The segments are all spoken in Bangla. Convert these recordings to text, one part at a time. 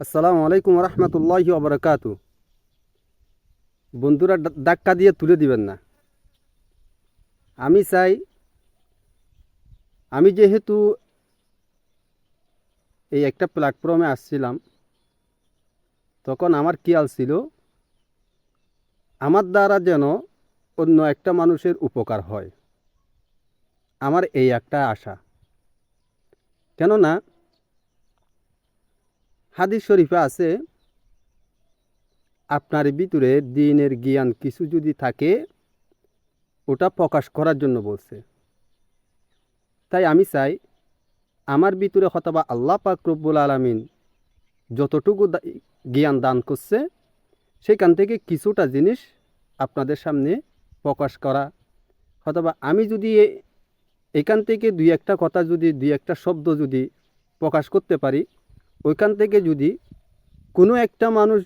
আসসালামু আলাইকুম রহমতুল্লাহ আবরকাত বন্ধুরা ধাক্কা দিয়ে তুলে দিবেন না। আমি চাই, আমি যেহেতু এই একটা প্ল্যাটফর্মে আসছিলাম, তখন আমার খেয়াল ছিল, আমার দ্বারা যেন অন্য একটা মানুষের উপকার হয়। আমার এই একটা আশা। কেননা হাদিস শরীফে আছে, আপনার ভিতরে দিনের জ্ঞান কিছু যদি থাকে, ওটা প্রকাশ করার জন্য বলছে। তাই আমি চাই, আমার ভিতরে হতবা আল্লাহ পাক রব্বুল আলমিন যতটুকু জ্ঞান দান করছে, সেখান থেকে কিছুটা জিনিস আপনাদের সামনে প্রকাশ করা। অথবা আমি যদি এখান থেকে দুই একটা কথা যদি, দুই একটা শব্দ যদি প্রকাশ করতে পারি ওইখান থেকে যদি কোনো একটা মানুষ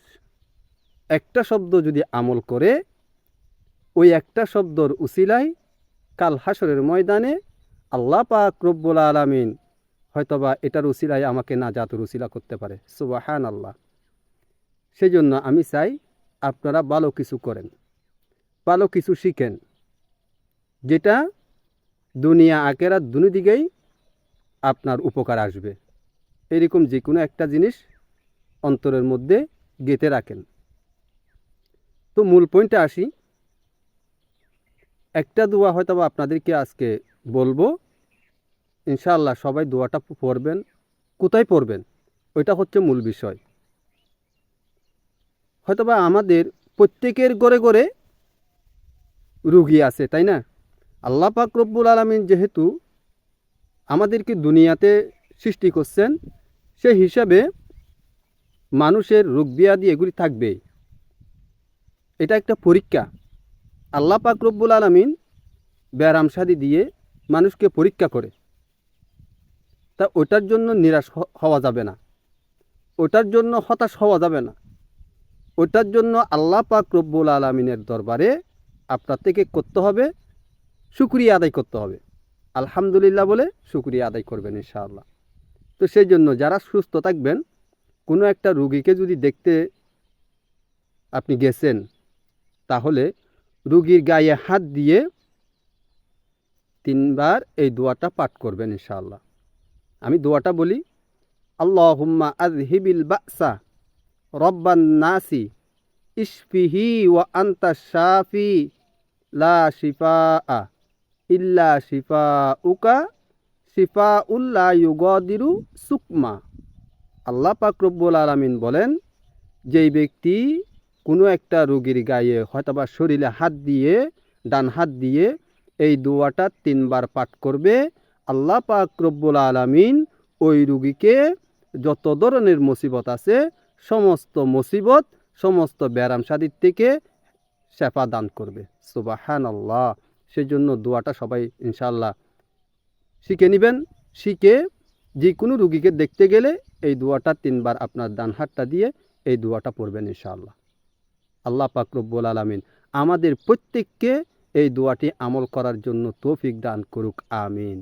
একটা শব্দ যদি আমল করে, ওই একটা শব্দর উসিলাই কাল হাসরের ময়দানে আল্লাহ পাক রব্বুল আলমিন হয়তোবা এটার উসিলায় আমাকে না জাতুর উসিলা করতে পারে। সুবাহান আল্লাহ সেই জন্য আমি চাই আপনারা ভালো কিছু করেন, ভালো কিছু শিখেন, যেটা দুনিয়া আকেরা দুনো দিকেই আপনার উপকার আসবে। এরকম যে কোনো একটা জিনিস অন্তরের মধ্যে গেঁথে রাখেন। তো মূল পয়েন্টে আসি। একটা দোয়া হয়তো আপনাদেরকে আজকে বলব। ইনশাআল্লাহ সবাই দোয়াটা পড়বেন। কোথায় পড়বেন? ওইটা হচ্ছে মূল বিষয়। হয়তোবা আমাদের প্রত্যেকের ঘরে ঘরে রুগী আছে, তাই না? আল্লাহ পাক রব্বুল আলমিন যেহেতু আমাদেরকে দুনিয়াতে সৃষ্টি করছেন সেই হিসাবে মানুষের রোগ ব্যাধি এগুলি থাকবেই এটা একটা পরীক্ষা। আল্লাহ পাক রব্বুল আলমিন ব্যারাম সাদি দিয়ে মানুষকে পরীক্ষা করে। তা ওটার জন্য নিরাশ হওয়া যাবে না। ওটার জন্য হতাশ হওয়া যাবে না। ওটার জন্য আল্লাহ পাক রব্বুল আলমিনের দরবারে আপনার থেকে করতে হবে, শুক্রিয়া আদায় করতে হবে। আলহামদুলিল্লাহ বলে শুক্রিয়া আদায় করবেন ইনশাআল্লাহ। তো সেই জন্য যারা সুস্থ থাকবেন, কোনো একটা রুগীকে যদি দেখতে আপনি গেছেন, তাহলে রুগীর গায়ে হাত দিয়ে তিনবার এই দোয়াটা পাঠ করবেন ইনশাআল্লাহ। আমি দোয়াটা বলি আল্লাহ হুম্মা আজহিবিল বাসা রব্বান নাসি ইশফিহি ওয়া আন্তা শাফি লা শিফা ইল্লা শিফা উকা শিফা উল্লা ইউগদিরু সুকমা। আল্লাহ পাক রব্বুল আলমিন বলেন, যেই ব্যক্তি কোনো একটা রোগীর গায়ে হয়তোবা শরীরে হাত দিয়ে, ডান হাত দিয়ে এই দোয়াটা তিনবার পাঠ করবে, আল্লাহ পাক রব্বুল আলমিন ওই রুগীকে যত ধরনের মুসিবত আছে, সমস্ত মুসিবত, সমস্ত ব্যারাম সাদির থেকে শেফা দান করবে। সুবাহান আল্লাহ সেই জন্য দোয়াটা সবাই ইনশাল্লাহ শিখে নেবেন, শিখে যে কোনো রুগীকে দেখতে গেলে এই দোয়াটা তিনবার আপনার ডান হাতটা দিয়ে এই দোয়াটা পড়বেন ইনশাআল্লাহ। আল্লাহ পাক রব্বুল আলমিন আমাদের প্রত্যেককে এই দোয়াটি আমল করার জন্য তৌফিক দান করুক, আমিন।